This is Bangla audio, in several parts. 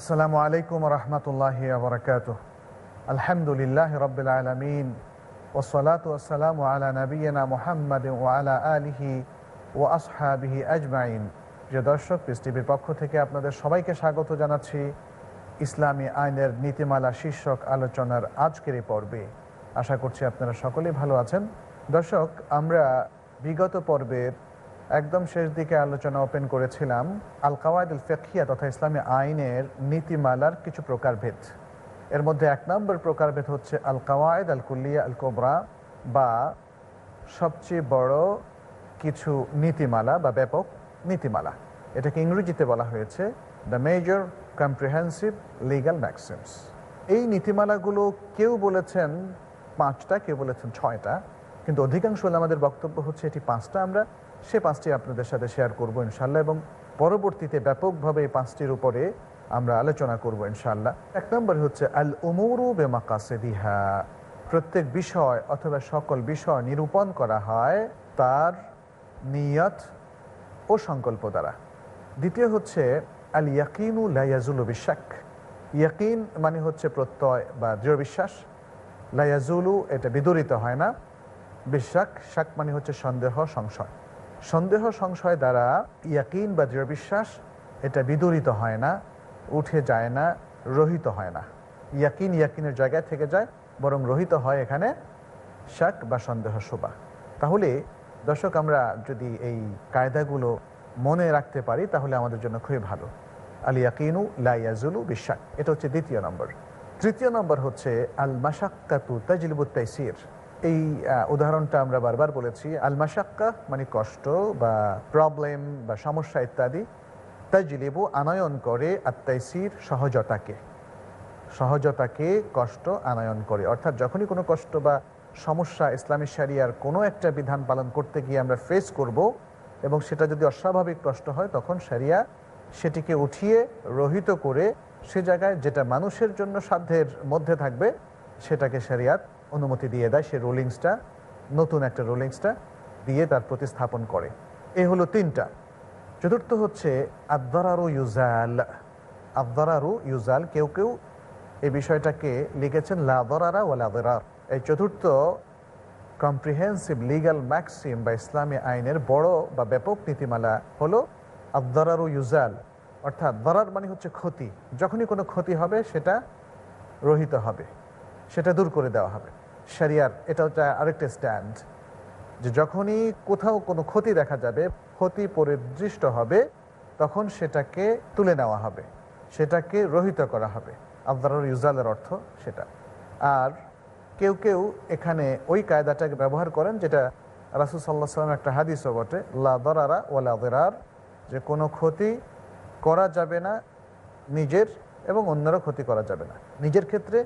আসসালামু আলাইকুম রহমতুল্লাহ বরকাত আলহামদুলিল্লাহ রবিল আলমিন। ওসলাত আলা নবীনা মোহাম্মদ ও আলা আলিহি ও আসহাবিহি আজমাইন। যে দর্শক পিস টিভির পক্ষ থেকে আপনাদের সবাইকে স্বাগত জানাচ্ছি ইসলামী আইনের নীতিমালা শীর্ষক আলোচনার আজকের এই পর্বে। আশা করছি আপনারা সকলেই ভালো আছেন। দর্শক, আমরা বিগত পর্বের একদম শেষ দিকে আলোচনা ওপেন করেছিলাম আল কাওয়ায়দ আল ফেকিয়া তথা ইসলামী আইনের নীতিমালার কিছু প্রকারভেদ। এর মধ্যে এক নম্বর প্রকারভেদ হচ্ছে আল কাওয়ায়দ আল কুল্লিয়া আল কোবরা বা সবচেয়ে বড় কিছু নীতিমালা বা ব্যাপক নীতিমালা। এটাকে ইংরেজিতে বলা হয়েছে the major comprehensive legal maxims এই নীতিমালাগুলো কেউ বলেছেন পাঁচটা, কেউ বলেছেন ছয়টা, কিন্তু অধিকাংশ আমাদের বক্তব্য হচ্ছে এটি পাঁচটা। আমরা সে পাঁচটি আপনাদের সাথে শেয়ার করব ইনশাল্লাহ এবং পরবর্তীতে ব্যাপকভাবে এই পাঁচটির উপরে আমরা আলোচনা করব ইনশাল্লাহ এক নম্বর হচ্ছে, আল উমরু বেমাকাসেদিহা প্রত্যেক বিষয় অথবা সকল বিষয় নিরূপণ করা হয় তার নিয়ত ও সংকল্প দ্বারা। দ্বিতীয় হচ্ছে, আল ইয়াকিনু লাইয়াজুল বিশ্বাক ইয়াকিন মানে হচ্ছে প্রত্যয় বা দৃঢ় বিশ্বাস। লাইয়াজুলু এটা বিদরিত হয় না। বিশ্বাক শাক মানে হচ্ছে সন্দেহ, সংশয়। সন্দেহ সংশয় দ্বারা ইয়াকিন বা দৃঢ় বিশ্বাস, এটা বিদরিত হয় না, উঠে যায় না, রহিত হয় না। ইয়াকিন ইয়াকিনের জায়গায় থেকে যায়, বরং রহিত হয় এখানে শাক বা সন্দেহ শোভা। তাহলে দর্শক, আমরা যদি এই কায়দাগুলো মনে রাখতে পারি, তাহলে আমাদের জন্য খুবই ভালো। আল ইয়াকিনু লাইয়াজুলু বিশ্বাক এটা হচ্ছে দ্বিতীয় নম্বর। তৃতীয় নম্বর হচ্ছে আল মাসাক্কাতু তাজলিবুত তাইসির। এই উদাহরণটা আমরা বারবার বলেছি আল মাসাক্কা মানে কষ্ট বা প্রবলেম বা সমস্যা ইত্যাদি, তাজলিবু আনয়ন করে আত্মাইসির সহজতাকে সহজতাকে কষ্ট আনয়ন করে। অর্থাৎ যখনই কোনো কষ্ট বা সমস্যা ইসলামী সারিয়ার কোনো একটা বিধান পালন করতে গিয়ে আমরা ফেস করব এবং সেটা যদি অস্বাভাবিক কষ্ট হয়, তখন সারিয়া সেটিকে উঠিয়ে, রহিত করে সে জায়গায় যেটা মানুষের জন্য সাধ্যের মধ্যে থাকবে, সেটাকে সারিয়াত অনুমতি দিয়ে দেয়, সে রোলিংসটা নতুন একটা রোলিংসটা দিয়ে তার প্রতিস্থাপন করে। এই হলো তিনটা। চতুর্থ হচ্ছে, আদারারু ইউজাল। আদারারু ইউজাল কেউ কেউ এই বিষয়টাকে লিখেছেন লাদরারা ও লাদরার এই চতুর্থ কম্প্রিহেন্সিভ লিগাল ম্যাক্সিম বা ইসলামী আইনের বড় বা ব্যাপক নীতিমালা হলো আদারারু ইউজাল। অর্থাৎ দরার মানে হচ্ছে ক্ষতি। যখনই কোনো ক্ষতি হবে, সেটা রহিত হবে। সেটা দূর করে দেওয়া হবে। সারিয়ার এটা হচ্ছে আরেকটা স্ট্যান্ড যে যখনই কোথাও কোনো ক্ষতি দেখা যাবে, ক্ষতি পরিদৃষ্ট হবে, তখন সেটাকে তুলে নেওয়া হবে, সেটাকে রহিত করা হবে। আবদার ইউজালের অর্থ সেটা। আর কেউ কেউ এখানে ওই কায়দাটাকে ব্যবহার করেন, যেটা রাসুল সাল্লাহ সাল্লাম একটা হাদিসও বটে লাদরারা ও লাদরার যে কোনো ক্ষতি করা যাবে না নিজের এবং অন্যেরও ক্ষতি করা যাবে না। নিজের ক্ষেত্রে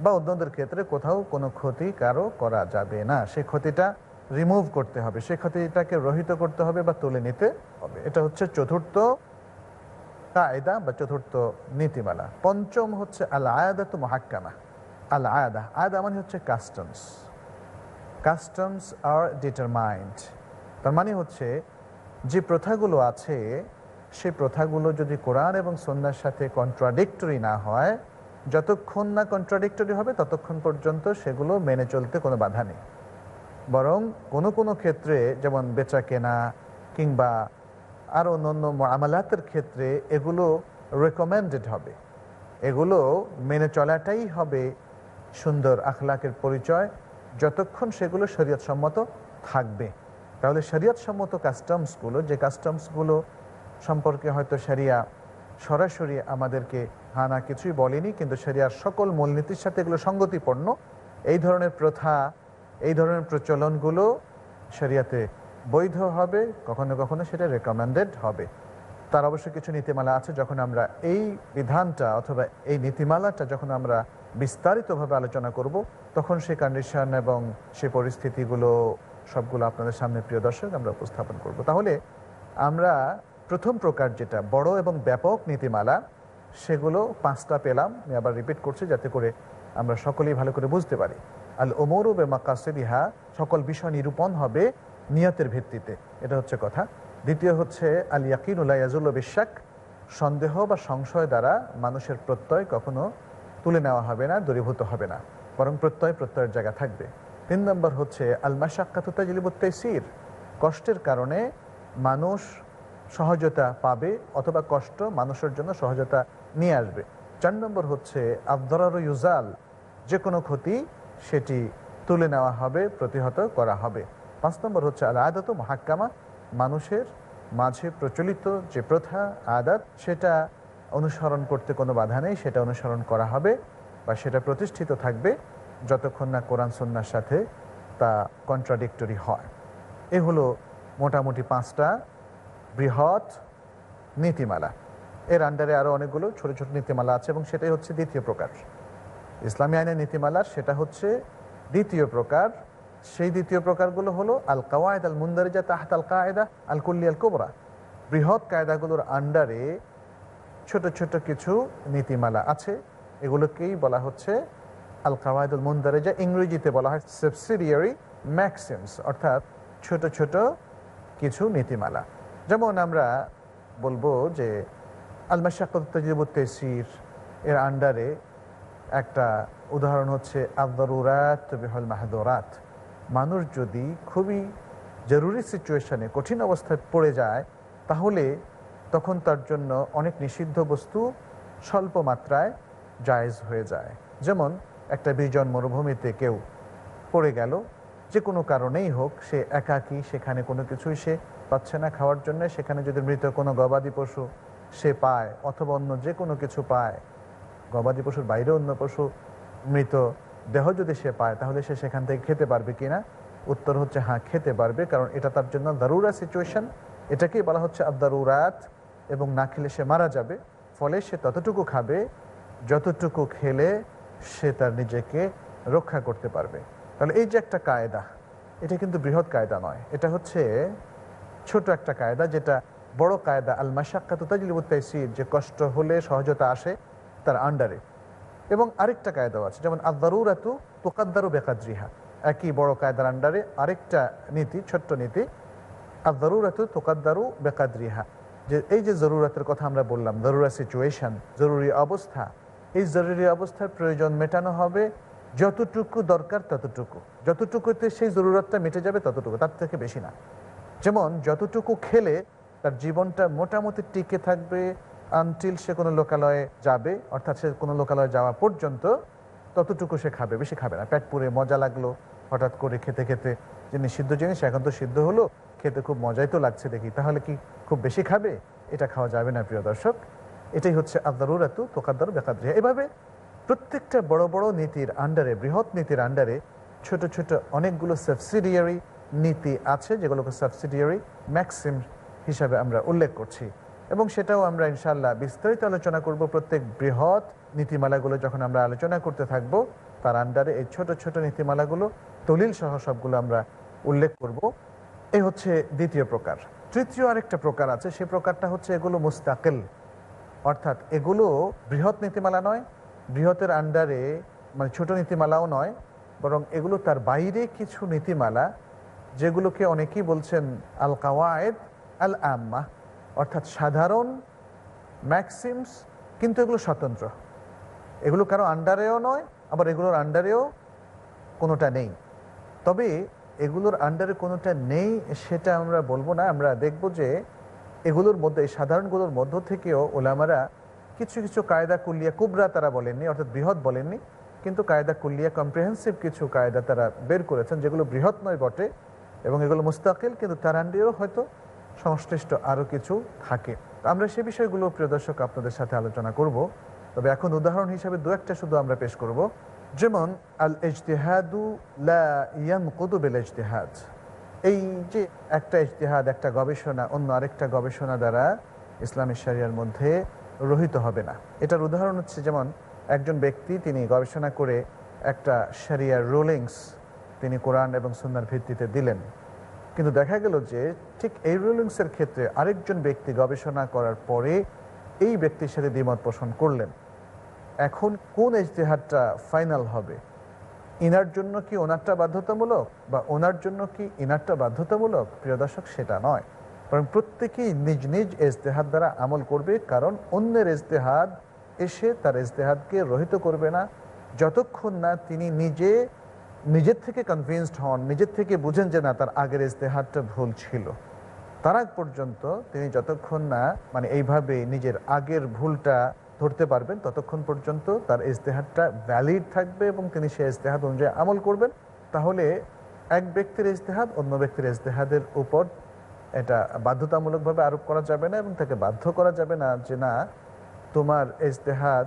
বা অন্যদের ক্ষেত্রে কোথাও কোনো ক্ষতি কারও করা যাবে না। সে ক্ষতিটা রিমুভ করতে হবে। সে ক্ষতিটাকে রহিত করতে হবে বা তুলে নিতে হবে। এটা হচ্ছে চতুর্থ কায়দা বা চতুর্থ নীতিমালা। পঞ্চম হচ্ছে আল আয়াদা তো মহাক্কামা। আল আয়াদা আয়াদা মানে হচ্ছে কাস্টমস কাস্টমস আর ডিটারমাইন্ড তার মানে হচ্ছে যে প্রথাগুলো আছে সেই প্রথাগুলো যদি কোরআন এবং সন্ন্যার সাথে কন্ট্রাডিক্টরি না হয় যতক্ষণ না কন্ট্রাডিক্টরি হবে, ততক্ষণ পর্যন্ত সেগুলো মেনে চলতে কোনো বাধা নেই। বরং কোনো কোনো ক্ষেত্রে, যেমন বেচা কেনা কিংবা আরও অন্য আমালাতের ক্ষেত্রে এগুলো রেকমেন্ডেড হবে। এগুলো মেনে চলাটাই হবে সুন্দর আখলাকের পরিচয়। যতক্ষণ সেগুলো সম্মত থাকবে। তাহলে সম্মত কাস্টমসগুলো যে কাস্টমসগুলো সম্পর্কে হয়তো সারিয়া সরাসরি আমাদেরকে হানা কিছুই বলেনি, কিন্তু শরিয়ার সকল মূলনীতির সাথে এগুলো সঙ্গতিপূর্ণ। এই ধরনের প্রথা, এই ধরনের প্রচলনগুলো শরিয়াতে বৈধ হবে, কখনো কখনো সেটা রেকমেন্ডেড হবে। তার অবশ্য কিছু নীতিমালা আছে, যখন আমরা এই বিধানটা অথবা এই নীতিমালাটা যখন আমরা বিস্তারিতভাবে আলোচনা করব, তখন সেই কন্ডিশন এবং সে পরিস্থিতিগুলো সবগুলো আপনাদের সামনে, প্রিয় দর্শক, আমরা উপস্থাপন করব। তাহলে আমরা প্রথম প্রকার যেটা বড় এবং ব্যাপক নীতিমালা, সেগুলো পাঁচটা পেলাম। আমি আবার রিপিট করছি যাতে করে আমরা সকলেই ভালো করে বুঝতে পারি। আল ওমরু বে মাকাসেদিহা, সকল বিষয় নিরূপণ হবে নিয়তের ভিত্তিতে। এটা হচ্ছে কথা। দ্বিতীয় হচ্ছে, আল ইয়াকিনুল্লাহ ইয়াজুল্ল বিশ্বাক সন্দেহ বা সংশয় দ্বারা মানুষের প্রত্যয় কখনো তুলে নেওয়া হবে না, দূরীভূত হবে না। বরং প্রত্যয়, প্রত্যয়ের জায়গা থাকবে। তিন নম্বর হচ্ছে আলমাশাক্কাতুতাজিলিবুত্তাইসির কষ্টের কারণে মানুষ সহজতা পাবে অথবা কষ্ট মানুষের জন্য সহজতা নিয়ে আসবে। চার নম্বর হচ্ছে আবদরার ইউজাল, যে কোনো ক্ষতি সেটি তুলে নেওয়া হবে, প্রতিহত করা হবে। পাঁচ নম্বর হচ্ছে আল আদাত মহাক্কামা, মানুষের মাঝে প্রচলিত যে প্রথা, আদাত, সেটা অনুসরণ করতে কোনো বাধা নেই, সেটা অনুসরণ করা হবে বা সেটা প্রতিষ্ঠিত থাকবে যতক্ষণ না কোরআন সন্ন্যার সাথে তা কন্ট্রাডিক্টরি হয়। এ হলো মোটামুটি পাঁচটা বৃহৎ নীতিমালা। এর আন্ডারে আরও অনেকগুলো ছোট ছোট নীতিমালা আছে এবং সেটাই হচ্ছে দ্বিতীয় প্রকার। ইসলামী আইনের নীতিমালার সেটা হচ্ছে দ্বিতীয় প্রকার। সেই দ্বিতীয় প্রকারগুলো হলো আল কাওয়ায়দ আল মুন্দারিজা তাহাত আল কায়দা আল কুল্লি আল কোবরা বৃহৎ কায়দাগুলোর আন্ডারে ছোট ছোট কিছু নীতিমালা আছে। এগুলোকেই বলা হচ্ছে আল কাওয়ায়দুল মুন্দারিজা ইংরেজিতে বলা হয় সাবসিডিয়ারি ম্যাক্সিমস অর্থাৎ ছোট ছোট কিছু নীতিমালা। যেমন আমরা বলব যে আল মাসাকুত্তাজিবুত তেসির এর আন্ডারে একটা উদাহরণ হচ্ছে আবদরুরাত মাহাদরাত। মানুষ যদি খুবই জরুরি সিচুয়েশনে কঠিন অবস্থায় পড়ে যায়, তাহলে তখন তার জন্য অনেক নিষিদ্ধ বস্তু স্বল্প মাত্রায় জায়েজ হয়ে যায়। যেমন একটা বিজন মরুভূমিতে কেউ পড়ে গেল যে কোনো কারণেই হোক, সে একাকী, সেখানে কোনো কিছুই সে পাচ্ছে না খাওয়ার জন্য। সেখানে যদি মৃত কোনো গবাদি পশু সে পায় অথবা অন্য যে কোনো কিছু পায়, গবাদি পশুর বাইরে অন্য পশু মৃত দেহ যদি সে পায়, তাহলে সে সেখান থেকে খেতে পারবে কিনা উত্তর হচ্ছে হ্যাঁ খেতে পারবে, কারণ এটা তার জন্য দারুরা সিচুয়েশন এটাকেই বলা হচ্ছে আদারুরাত এবং না খেলে সে মারা যাবে। ফলে সে ততটুকু খাবে, যতটুকু খেলে সে তার নিজেকে রক্ষা করতে পারবে। তাহলে এই যে একটা কায়দা, এটা কিন্তু বৃহৎ কায়দা নয়। এটা হচ্ছে ছোট একটা কায়দা যেটা বড় কায়দা আল মাসাক্কাতুতাজিলিবুত্তাইসির যে কষ্ট হলে সহজতা আসে তার আন্ডারে এবং আরেকটা কায়দাও আছে, যেমন আদারুরাতু তোকাদ্দারু বেকাদ্রিহা। একই বড় কায়দার আন্ডারে আরেকটা নীতি, ছোট্ট নীতি আদারুরাতু তোকাদ্দারু বেকাদ্রিহা। যে এই যে জরুরাতের কথা আমরা বললাম, জরুরা সিচুয়েশন জরুরি অবস্থা, এই জরুরি অবস্থার প্রয়োজন মেটানো হবে যতটুকু দরকার ততটুকু। যতটুকুতে সেই জরুরতটা মিটে যাবে ততটুকু, তার থেকে বেশি না। যেমন, যতটুকু খেলে তার জীবনটা মোটামুটি টিকে থাকবে আনটিল সে কোনো লোকালয়ে যাবে, অর্থাৎ সে কোনো লোকালয়ে যাওয়া পর্যন্ত ততটুকু সে খাবে, বেশি খাবে না। পেট পুরে মজা লাগল, হঠাৎ করে খেতে খেতে যে নিষিদ্ধ জিনিস এখন তো সিদ্ধ হলো, খেতে খুব মজাই তো লাগছে দেখি। তাহলে কি খুব বেশি খাবে? এটা খাওয়া যাবে না, প্রিয় দর্শক। এটাই হচ্ছে আদারুরাতু তোকাদ্দারু বেকাদ্রিয়া এভাবে প্রত্যেকটা বড় বড় নীতির আন্ডারে বৃহৎ নীতির আন্ডারে ছোট ছোট অনেকগুলো সাবসিডিয়ারি নীতি আছে যেগুলোকে সাবসিডিয়ারি ম্যাক্সিম হিসাবে আমরা উল্লেখ করছি। এবং সেটাও আমরা ইনশাল্লাহ বিস্তারিত আলোচনা করব প্রত্যেক বৃহৎ নীতিমালাগুলো যখন আমরা আলোচনা করতে থাকব, তার আন্ডারে এই ছোট ছোট নীতিমালাগুলো, দলিল সহ সবগুলো আমরা উল্লেখ করব। এই হচ্ছে দ্বিতীয় প্রকার। তৃতীয় আরেকটা প্রকার আছে, সে প্রকারটা হচ্ছে এগুলো মুস্তাকেল। অর্থাৎ এগুলো বৃহৎ নীতিমালা নয় বৃহতের আন্ডারে মানে ছোট নীতিমালাও নয়, বরং এগুলো তার বাইরে কিছু নীতিমালা যেগুলোকে অনেকেই বলছেন আল কাওয়ায়েদ আল আম্মা অর্থাৎ সাধারণ ম্যাক্সিমস কিন্তু এগুলো স্বতন্ত্র। এগুলো কারও আন্ডারেও নয়, আবার এগুলোর আন্ডারেও কোনোটা নেই। তবে এগুলোর আন্ডারে কোনোটা নেই সেটা আমরা বলব না, আমরা দেখব যে এগুলোর মধ্যে, এই সাধারণগুলোর মধ্য থেকেও ওলামারা কিছু কিছু কায়দা কুল্লিয়া কুবরা তারা বলেননি, অর্থাৎ বৃহৎ বলেননি, কিন্তু কায়দা কুল্লিয়া কম্প্রিহেন্সিভ কিছু কায়দা তারা বের করেছেন, যেগুলো বৃহৎ নয় বটে, এবং এগুলো মুস্তাকিল, কিন্তু তার আন্ডারেও হয়তো সংশ্লিষ্ট আরও কিছু থাকে। আমরা সে বিষয়গুলো, প্রিয় দর্শক, আপনাদের সাথে আলোচনা করব। তবে এখন উদাহরণ হিসাবে দু একটা শুধু আমরা পেশ করব। যেমন আল ইজতেহাদু কুতুবেল ইজতেহাদ এই যে একটা ইজতেহাদ, একটা গবেষণা, অন্য আরেকটা গবেষণা দ্বারা ইসলামী শরিয়ার মধ্যে রহিত হবে না। এটার উদাহরণ হচ্ছে যেমন একজন ব্যক্তি তিনি গবেষণা করে একটা শরিয়ার রুলিংস তিনি কোরআন এবং সুন্নার ভিত্তিতে দিলেন। কিন্তু দেখা গেল যে ঠিক এই রুলিংসের ক্ষেত্রে আরেকজন ব্যক্তি গবেষণা করার পরে এই ব্যক্তির সাথে দ্বিমত পোষণ করলেন। এখন কোন ইজতেহাদটা ফাইনাল হবে? ইনার জন্য কি ওনারটা বাধ্যতামূলক বা ওনার জন্য কি ইনারটা বাধ্যতামূলক? প্রিয় দর্শক, সেটা নয়। বরং প্রত্যেকেই নিজ নিজ ইজতেহাদ দ্বারা আমল করবে, কারণ অন্যের ইজতেহাদ এসে তার ইজতেহাদকে রহিত করবে না। যতক্ষণ না তিনি নিজে, নিজের থেকে কনভিন্সড হন, নিজের থেকে বুঝেন যে না, তার আগের ইজতেহাদটা ভুল ছিল। তার আগ পর্যন্ত তিনি যতক্ষণ না মানে এইভাবে নিজের আগের ভুলটা ধরতে পারবেন, ততক্ষণ পর্যন্ত তার ইজতেহাদটা ভ্যালিড থাকবে এবং তিনি সেই ইজতেহাদ অনুযায়ী আমল করবেন। তাহলে এক ব্যক্তির ইজতেহাদ অন্য ব্যক্তির ইজতেহাদের উপর এটা বাধ্যতামূলকভাবে আরোপ করা যাবে না এবং তাকে বাধ্য করা যাবে না যে না, তোমার ইজতেহাদ,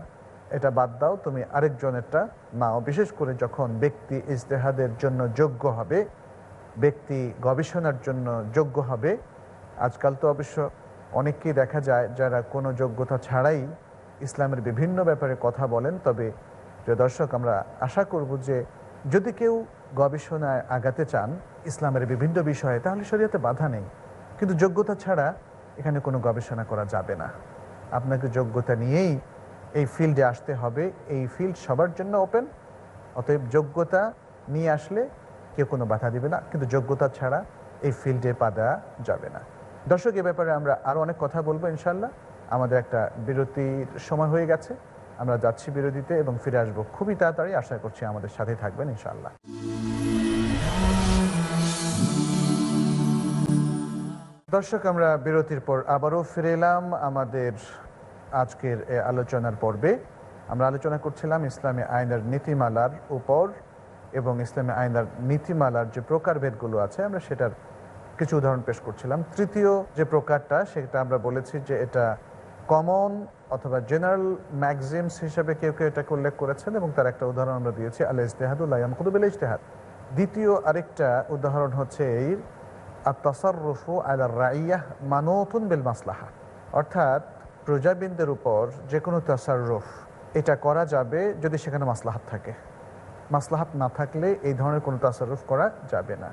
এটা বাদ দাও, তুমি আরেকজনেরটা নাও। বিশেষ করে যখন ব্যক্তি ইজতেহাদের জন্য যোগ্য হবে, ব্যক্তি গবেষণার জন্য যোগ্য হবে, আজকাল তো অবশ্য অনেককেই দেখা যায় যারা কোনো যোগ্যতা ছাড়াই ইসলামের বিভিন্ন ব্যাপারে কথা বলেন। তবে যে দর্শক, আমরা আশা করব যে যদি কেউ গবেষণায় আগাতে চান ইসলামের বিভিন্ন বিষয়ে, তাহলে শরীয়তে বাধা নেই। কিন্তু যোগ্যতা ছাড়া এখানে কোনো গবেষণা করা যাবে না। আপনাকে যোগ্যতা নিয়েই এই ফিল্ডে আসতে হবে। এই ফিল্ড সবার জন্য ওপেন। অতএব যোগ্যতা নিয়ে আসলে কেউ কোনো বাধা দিবে না। কিন্তু যোগ্যতা ছাড়া এই ফিল্ডে পা দেওয়া যাবে না। দর্শক, এ ব্যাপারে আমরা আরও অনেক কথা বলব ইনশাল্লাহ আমাদের একটা বিরতির সময় হয়ে গেছে। আমরা যাচ্ছি বিরতিতে এবং ফিরে আসব খুবই তাড়াতাড়ি। আশা করছি আমাদের সাথে থাকবেন ইনশাল্লাহ দর্শক, আমরা বিরতির পর আবারও ফিরে এলাম আমাদের আজকের আলোচনার পর্বে। আমরা আলোচনা করছিলাম ইসলামী আইনের নীতিমালার উপর এবং ইসলামী আইনার নীতিমালার যে প্রকারভেদগুলো আছে, আমরা সেটার কিছু উদাহরণ পেশ করছিলাম। তৃতীয় যে প্রকারটা, সেটা আমরা বলেছি যে এটা কমন অথবা জেনারেল ম্যাগজিমস হিসেবে কেউ কেউ এটাকে উল্লেখ করেছেন এবং তার একটা উদাহরণ আমরা দিয়েছি আল ইজতেহাদুল্লাহ ইজতেহাদ। দ্বিতীয় আরেকটা উদাহরণ হচ্ছে এই আত্তাসাররফু আলা রাইয়াহ মাসলাহা অর্থাৎ প্রজাবিনদের উপর যে কোনো তাসাররফ এটা করা যাবে যদি সেখানে মাসলাহাত থাকে। মাসলাহাত না থাকলে এই ধরনের কোনো তাসারুফ করা যাবে না।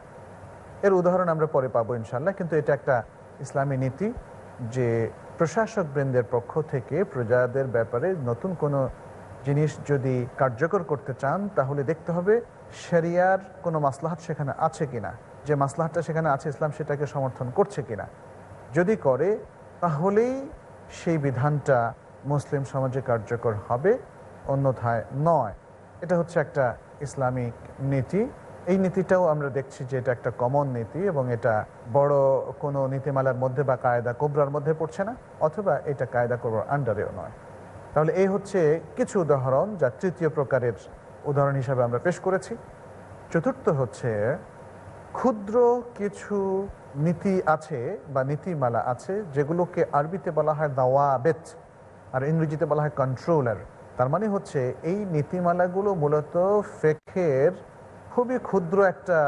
এর উদাহরণ আমরা পরে পাবো ইনশাল্লাহ কিন্তু এটা একটা ইসলামী নীতি যে প্রশাসক বৃন্দের পক্ষ থেকে প্রজাদের ব্যাপারে নতুন কোনো জিনিস যদি কার্যকর করতে চান, তাহলে দেখতে হবে শরিয়ার কোনো মাসলাহাত সেখানে আছে কিনা। যে মাসলাহাতটা সেখানে আছে ইসলাম সেটাকে সমর্থন করছে কিনা। যদি করে, তাহলেই সেই বিধানটা মুসলিম সমাজে কার্যকর হবে, অন্যথায় নয়। এটা হচ্ছে একটা ইসলামিক নীতি। এই নীতিটাও আমরা দেখছি যে এটা একটা কমন নীতি এবং এটা বড় কোনো নীতিমালার মধ্যে বা কায়দা কোবরার মধ্যে পড়ছে না, অথবা এটা কায়দা কোবরার আন্ডারেও নয়। তাহলে এই হচ্ছে কিছু উদাহরণ যা তৃতীয় প্রকারের উদাহরণ হিসাবে আমরা পেশ করেছি। চতুর্থ হচ্ছে ক্ষুদ্র কিছু নীতি আছে বা নীতিমালা আছে যেগুলোকে আরবিতে বলা হয় দাওয়াবেত, আর ইংরেজিতে বলা হয় কন্ট্রোলার তার মানে হচ্ছে এই নীতিমালাগুলো মূলত ফেকের খুবই ক্ষুদ্র একটা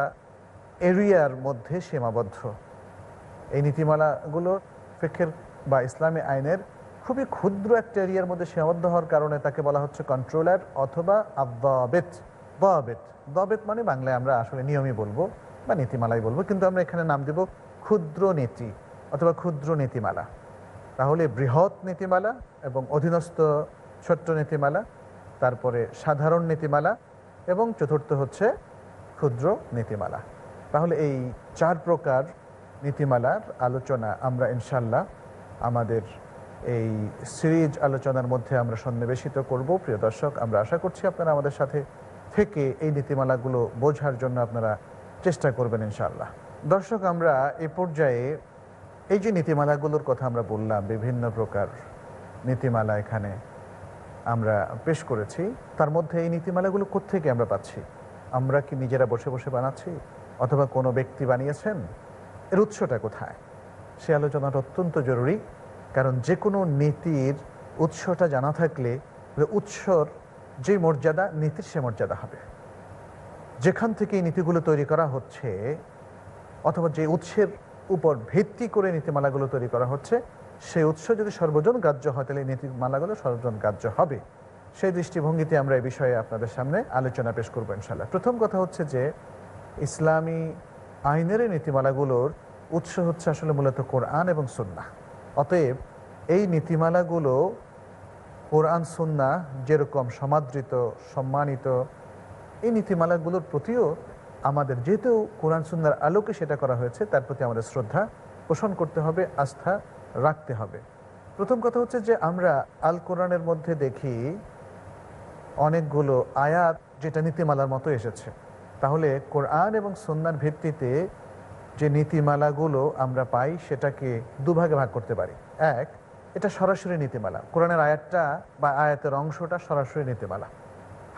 এরিয়ার মধ্যে সীমাবদ্ধ। এই নীতিমালাগুলো ফেকের বা ইসলামী আইনের খুবই ক্ষুদ্র একটা এরিয়ার মধ্যে সীমাবদ্ধ হওয়ার কারণে তাকে বলা হচ্ছে কন্ট্রোলার অথবা আবেত দবেত দবেত মানে বাংলায় আমরা আসলে নিয়মই বলব। বা নীতিমালাই বলব, কিন্তু আমরা এখানে নাম দেব ক্ষুদ্র নীতি অথবা ক্ষুদ্র নীতিমালা। তাহলে বৃহৎ নীতিমালা এবং অধীনস্থ ছোট্ট নীতিমালা, তারপরে সাধারণ নীতিমালা এবং চতুর্থ হচ্ছে ক্ষুদ্র নীতিমালা। তাহলে এই চার প্রকার নীতিমালার আলোচনা আমরা ইনশাল্লাহ আমাদের এই সিরিজ আলোচনার মধ্যে আমরা সন্নিবেশিত করব। প্রিয় দর্শক, আমরা আশা করছি আপনারা আমাদের সাথে থেকে এই নীতিমালাগুলো বোঝার জন্য আপনারা চেষ্টা করবেন ইনশাল্লাহ দর্শক, আমরা এ পর্যায়ে এই যে নীতিমালাগুলোর কথা আমরা বললাম, বিভিন্ন প্রকার নীতিমালা এখানে আমরা পেশ করেছি, তার মধ্যে এই নীতিমালাগুলো কোথেকে আমরা পাচ্ছি? আমরা কি নিজেরা বসে বসে বানাচ্ছি অথবা কোনো ব্যক্তি বানিয়েছেন? এর উৎসটা কোথায়? সে আলোচনাটা অত্যন্ত জরুরি, কারণ যে কোনো নীতির উৎসটা জানা থাকলে, উৎসর যে মর্যাদা, নীতির সে মর্যাদা হবে। যেখান থেকে এই নীতিগুলো তৈরি করা হচ্ছে, অথবা যে উৎসের উপর ভিত্তি করে নীতিমালাগুলো তৈরি করা হচ্ছে, সেই উৎস যদি সর্বজন গ্রাহ্য হয়, তাহলে এই নীতিমালাগুলো সর্বজন গ্রাহ্য হবে। সেই দৃষ্টিভঙ্গিতে আমরা এই বিষয়ে আপনাদের সামনে আলোচনা পেশ করব ইনশাল্লাহ প্রথম কথা হচ্ছে যে, ইসলামী আইনের নীতিমালাগুলোর উৎস হচ্ছে আসলে মূলত কোরআন এবং সুন্না অতএব এই নীতিমালাগুলো কোরআন সুন্না যেরকম সমাদৃত, সম্মানিত এই নীতিমালাগুলোর প্রতিও আমাদের যেহেতু কোরআন সুন্নার আলোকে সেটা করা হয়েছে, তার প্রতি আমাদের শ্রদ্ধা পোষণ করতে হবে, আস্থা রাখতে হবে। প্রথম কথা হচ্ছে যে আমরা আল কোরআনের মধ্যে দেখি অনেকগুলো আয়াত যেটা নীতিমালার মতো এসেছে। তাহলে কোরআন এবং সন্ন্যার ভিত্তিতে যে নীতিমালাগুলো আমরা পাই, সেটাকে দুভাগে ভাগ করতে পারি। এক, এটা সরাসরি নীতিমালা। কোরআনের আয়াতটা বা আয়াতের অংশটা সরাসরি নীতিমালা।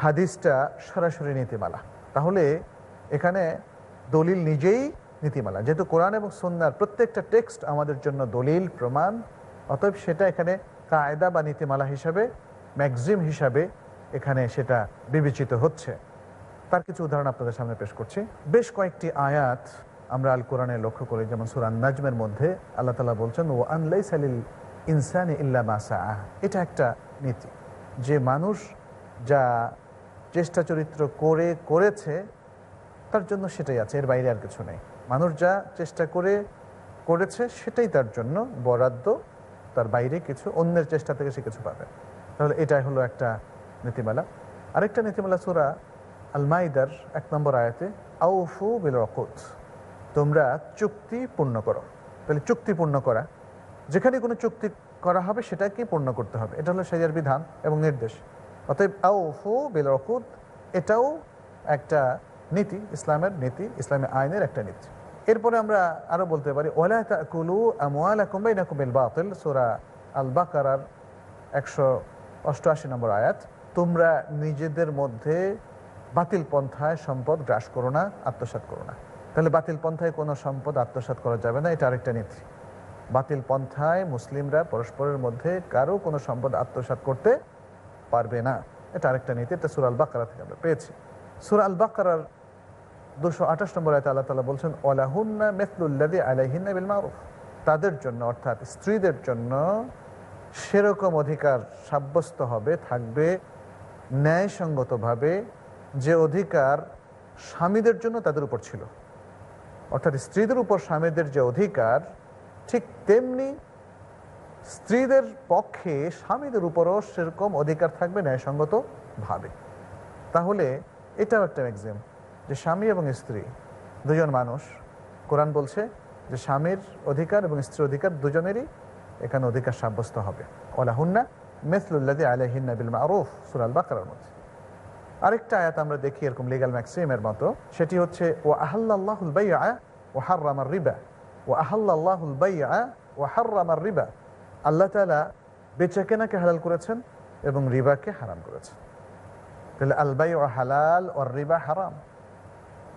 হাদিসটা সরাসরি নীতিমালা। তাহলে এখানে দলিল নিজেই নীতিমালা। যেহেতু কোরআন এবং সন্ন্যার প্রত্যেকটা টেক্সট আমাদের জন্য দলিল, প্রমাণ, অতএব সেটা এখানে কায়দা বা নীতিমালা হিসাবে, ম্যাগজিম হিসাবে এখানে সেটা বিবেচিত হচ্ছে। তার কিছু উদাহরণ আপনাদের সামনে পেশ করছি। বেশ কয়েকটি আয়াত আমরা আল কোরআনে লক্ষ্য করি, যেমন সুরান নাজমের মধ্যে আল্লাহ তালা বলছেন ও আনলাই সালিল ইনসানি ইল্লা মাসা এটা একটা নীতি। যে মানুষ যা চেষ্টা চরিত্র করে, করেছে, তার জন্য সেটাই আছে, এর বাইরে আর কিছু নেই। মানুষ যা চেষ্টা করে, করেছে, সেটাই তার জন্য বরাদ্দ, তার বাইরে কিছু, অন্যের চেষ্টা থেকে সে কিছু পাবে। তাহলে এটাই হলো একটা নীতিমালা। আরেকটা নীতিমালা সুরা আলমাইদার এক নম্বর আয়াতে, আউফু বিল রকুত তোমরা চুক্তি পূর্ণ করো। তাহলে চুক্তি পূর্ণ করা, যেখানে কোনো চুক্তি করা হবে সেটাকে পূর্ণ করতে হবে। এটা হলো সেজার বিধান এবং নির্দেশ। অতএব আউফু বিল রকুত এটাও একটা নীতি, ইসলামের নীতি ইসলামের আইনের একটা নীতি। এরপরে আমরা আরও বলতে পারি ওলা কুলু আমাল কুম্বাইনাকুমিল বাতিল সোরা আল বাকারার একশো অষ্টআশি নম্বর আয়াত। তোমরা নিজেদের মধ্যে বাতিল পন্থায় সম্পদ গ্রাস করো না আত্মসাত করো না। তাহলে বাতিল পন্থায় কোনো সম্পদ আত্মসাত করা যাবে না, এটা আরেকটা নীতি। বাতিল পন্থায় মুসলিমরা পরস্পরের মধ্যে কারও কোনো সম্পদ আত্মসাত করতে পারবে না। এটা আরেকটা নীতি, এটা সুরাল বাকারা থেকে আমরা পেয়েছি। সুরাল বাকারার দুশো আঠাশ নম্বর আয়তে আল্লাহ তালা বলছেন ওলাহুন্না মেথলুল্লাদি আলাইহিন্না বিল মারুফ তাদের জন্য, অর্থাৎ স্ত্রীদের জন্য সেরকম অধিকার সাব্যস্ত হবে, থাকবে ন্যায়সঙ্গতভাবে যে অধিকার স্বামীদের জন্য তাদের উপর ছিল। অর্থাৎ স্ত্রীদের উপর স্বামীদের যে অধিকার, ঠিক তেমনি স্ত্রীদের পক্ষে স্বামীদের উপরও সেরকম অধিকার থাকবে ন্যায়সঙ্গতভাবে তাহলে এটাও একটা ম্যাক্সিম যে স্বামী এবং স্ত্রী, দুজন মানুষ। কোরআন বলছে যে স্বামীর অধিকার এবং স্ত্রীর অধিকার দুজনেরই এখানে অধিকার সাব্যস্ত হবে। ওলাহুন্না মেসলুল্লাদি আলহিন্না বিল মারুফ সুরাল বাকার মধ্যে। আরেকটা আয়াত আমরা দেখি এরকম লিগাল ম্যাক্সিমের মতো। সেটি হচ্ছে ও আহাল্লাহুল বাইয়া ও হার্রামার রিবা। ও আহাল্লাহুল বাইয়া ও হার্রামার রিবা। আল্লাহ তালা বেচা কেনাকে হালাল করেছেন এবং রিবাকে হারাম করেছেন। তাহলে আলবাই ও হালাল ও রিবা হারাম।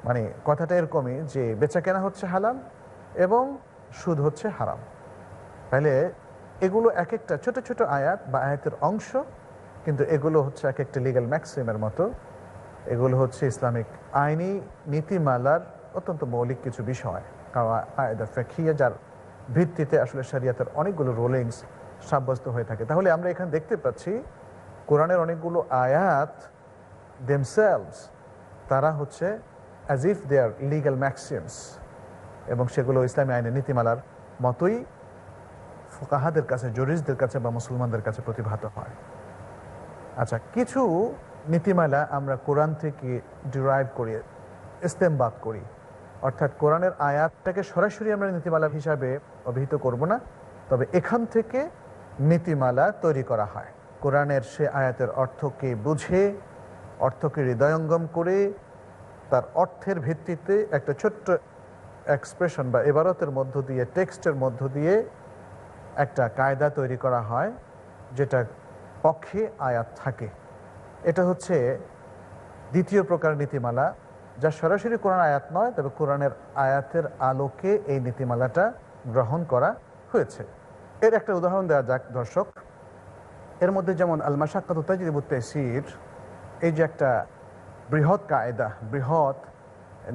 মানে কথাটা এরকমই যে বেচা কেনা হচ্ছে হালাল এবং সুদ হচ্ছে হারাম। তাহলে এগুলো এক একটা ছোট ছোট আয়াত বা আয়াতের অংশ, কিন্তু এগুলো হচ্ছে এক একটা লিগাল ম্যাক্সিমের মতো। এগুলো হচ্ছে ইসলামিক আইনি নীতিমালার অত্যন্ত মৌলিক কিছু বিষয়। আয়দা ফেকিয়া যার ভিত্তিতে আসলে শরিয়াতের অনেকগুলো রোলিংস সাব্যস্ত হয়ে থাকে। তাহলে আমরা এখানে দেখতে পাচ্ছি, কোরআনের অনেকগুলো আয়াত দেমসেলস তারা হচ্ছে as if they are legal maxims এবং সেগুলো ইসলামী আইনের নীতিমালার মতোই ফোকাহাদের কাছে জরিজদের কাছে বা মুসলমানদের কাছে প্রতিভাত হয়। আচ্ছা কিছু নীতিমালা আমরা কোরআন থেকে ডিরাইভ করি, ইস্তেমবাদ করি। অর্থাৎ কোরআনের আয়াতটাকে সরাসরি আমরা নীতিমালা হিসাবে অভিহিত করব না, তবে এখান থেকে নীতিমালা তৈরি করা হয়। কোরআনের সে আয়াতের অর্থকে বুঝে, অর্থকে হৃদয়ঙ্গম করে, তার অর্থের ভিত্তিতে একটা ছোট্ট এক্সপ্রেশন বা এবারতের মধ্য দিয়ে টেক্সটের মধ্য দিয়ে একটা কায়দা তৈরি করা হয়, যেটা পক্ষে আয়াত থাকে। এটা হচ্ছে দ্বিতীয় প্রকার নীতিমালা। যা সরাসরি কোরআন আয়াত নয়, তবে কোরআনের আয়াতের আলোকে এই নীতিমালাটা গ্রহণ করা হয়েছে। এর একটা উদাহরণ দেওয়া যাক, দর্শক। এর মধ্যে যেমন আলমাশাক্কাত তাজিবুত্তেসির এই যে একটা বৃহৎ কায়দা, বৃহৎ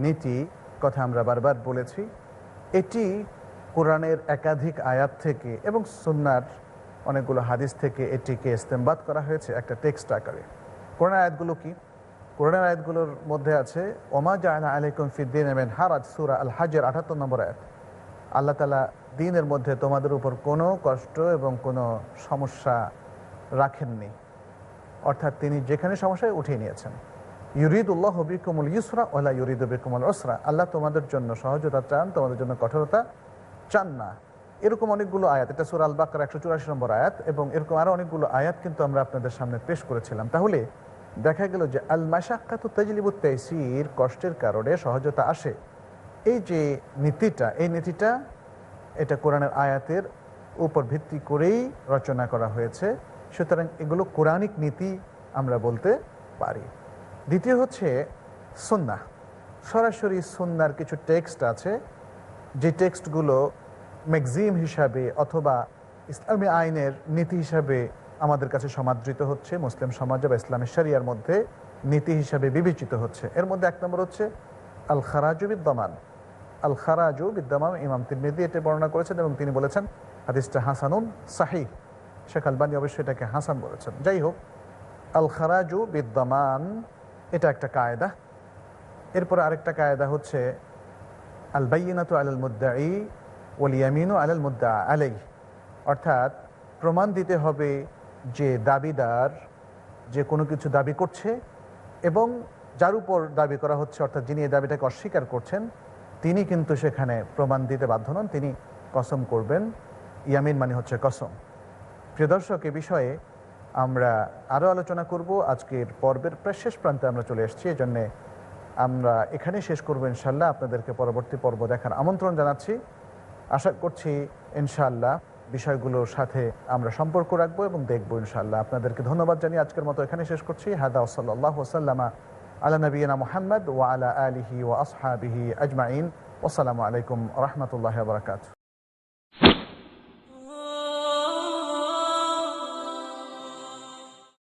নীতি, কথা আমরা বারবার বলেছি, এটি কোরআনের একাধিক আয়াত থেকে এবং সুন্নার অনেকগুলো হাদিস থেকে এটিকে ইস্তেমবাদ করা হয়েছে একটা টেক্সট আকারে। কোরআন আয়াতগুলো কি? কোরআন আয়াতগুলোর মধ্যে আছে, ওমা জাহানা আলাইকুম ফিদ্দিন এমেন হারাজ সুরা আল হাজের আঠাত্তর নম্বর আয়াত। আল্লাহ তালা দিনের মধ্যে তোমাদের উপর কোনো কষ্ট এবং কোনো সমস্যা রাখেননি। অর্থাৎ তিনি যেখানে সমস্যায় উঠিয়ে নিয়েছেন। ইউরিদ উল্লাহ বিকুমুল ইউসরা ওলা ইউরিদ বিকুমুল ওসরা আল্লাহ তোমাদের জন্য সহজতা চান, তোমাদের জন্য কঠোরতা চান না। এরকম অনেকগুলো আয়াত, এটা সুর আল বাকর একশো চুরাশি নম্বর আয়াত, এবং এরকম আরও অনেকগুলো আয়াত কিন্তু আমরা আপনাদের সামনে পেশ করেছিলাম। তাহলে দেখা গেল যে আল মাসাক্কাত তাজলিবুত তাইসির কষ্টের কারণে সহজতা আসে। এই যে নীতিটা, এই নীতিটা এটা কোরআনের আয়াতের উপর ভিত্তি করেই রচনা করা হয়েছে। সুতরাং এগুলো কোরআনিক নীতি আমরা বলতে পারি। দ্বিতীয় হচ্ছে সন্না সরাসরি সন্ন্যার কিছু টেক্সট আছে। যে টেক্সটগুলো ম্যাগজিম হিসাবে অথবা ইসলামী আইনের নীতি হিসাবে আমাদের কাছে সমাদৃত হচ্ছে মুসলিম সমাজ বা ইসলামী শরিয়ার মধ্যে নীতি হিসাবে বিবেচিত হচ্ছে। এর মধ্যে এক নম্বর হচ্ছে আল খারাজু বিদ্যমান আল খারাজু বিদ্যমান ইমাম তিরমিদি এটি বর্ণনা করেছেন এবং তিনি বলেছেন, হাদিসটা হাসানুন সাহি শেখ আলবানী অবশ্যই এটাকে হাসান বলেছেন। যাই হোক আল খারাজু বিদ্যমান এটা একটা কায়দা। এরপর আরেকটা কায়দা হচ্ছে আল বাইনাতু আলাল মুদ্দাই ওল ইয়ামিনু আলাল মুদ্দা আলাই অর্থাৎ প্রমাণ দিতে হবে যে দাবিদার যে কোনো কিছু দাবি করছে এবং যার উপর দাবি করা হচ্ছে, অর্থাৎ যিনি এই দাবিটাকে অস্বীকার করছেন, তিনি কিন্তু সেখানে প্রমাণ দিতে বাধ্য নন, তিনি কসম করবেন। ইয়ামিন মানে হচ্ছে কসম। প্রিয় দর্শক, এ বিষয়ে আমরা আরও আলোচনা করব। আজকের পর্বের প্রায় শেষ প্রান্তে আমরা চলে এসেছি, এই জন্যে আমরা এখানে শেষ করব ইনশাল্লাহ আপনাদেরকে পরবর্তী পর্ব দেখার আমন্ত্রণ জানাচ্ছি। আশা করছি ইনশাল্লাহ বিষয়গুলোর সাথে আমরা সম্পর্ক রাখব এবং দেখব ইনশাল্লাহ আপনাদেরকে ধন্যবাদ জানিয়ে আজকের মতো এখানে শেষ করছি। হাদা ওসল্লাহ ওসাল্লামা আলা নবীনা মোহাম্মদ ও আলা আলিহি ও আসহাবিহি আজমাইন। আসসালামু আলাইকুম রহমতুল্লাহ বরকাত